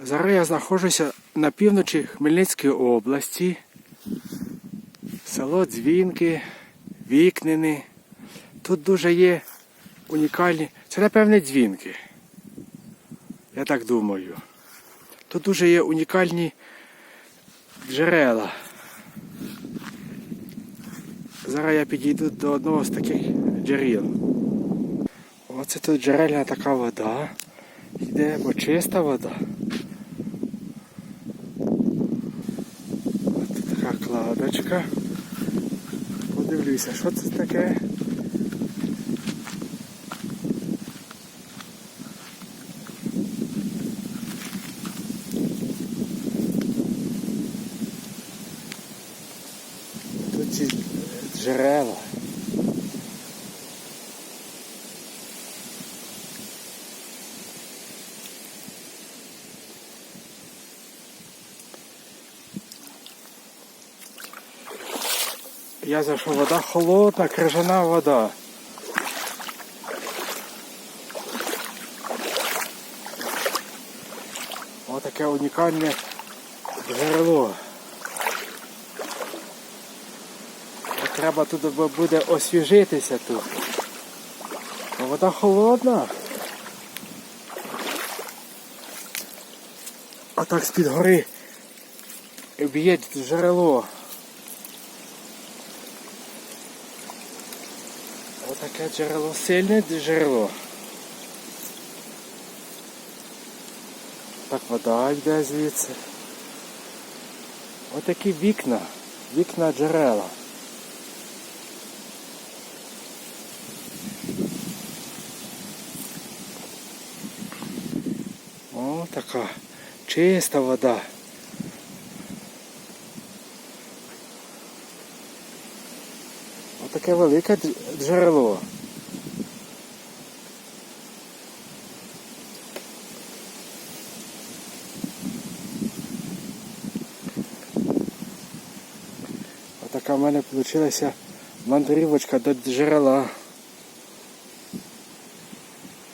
Зараз я знаходжуся на півночі Хмельницької області. Село Дзвінки, Вікнини. Тут дуже є унікальні. Це, напевне, дзвінки. Я так думаю. Тут дуже є унікальні джерела. Зараз я підійду до одного з таких джерел. Оце тут джерельна така вода. Йде, бо чиста вода. Ось така кладочка. Подивлюся, що це таке. Тут ці джерела. Я зайшов, вода холодна, крижана вода. Отаке унікальне джерело. Треба тут буде освіжитися тут. Вода холодна. А так з-під гори б'є джерело. Отаке джерело, сильне джерело. Так вода йде звідси. Отакі вікна, вікна джерела. О, така чиста вода. Отаке велике дж- джерело. Отака в мене вийшла мандрівочка до джерела.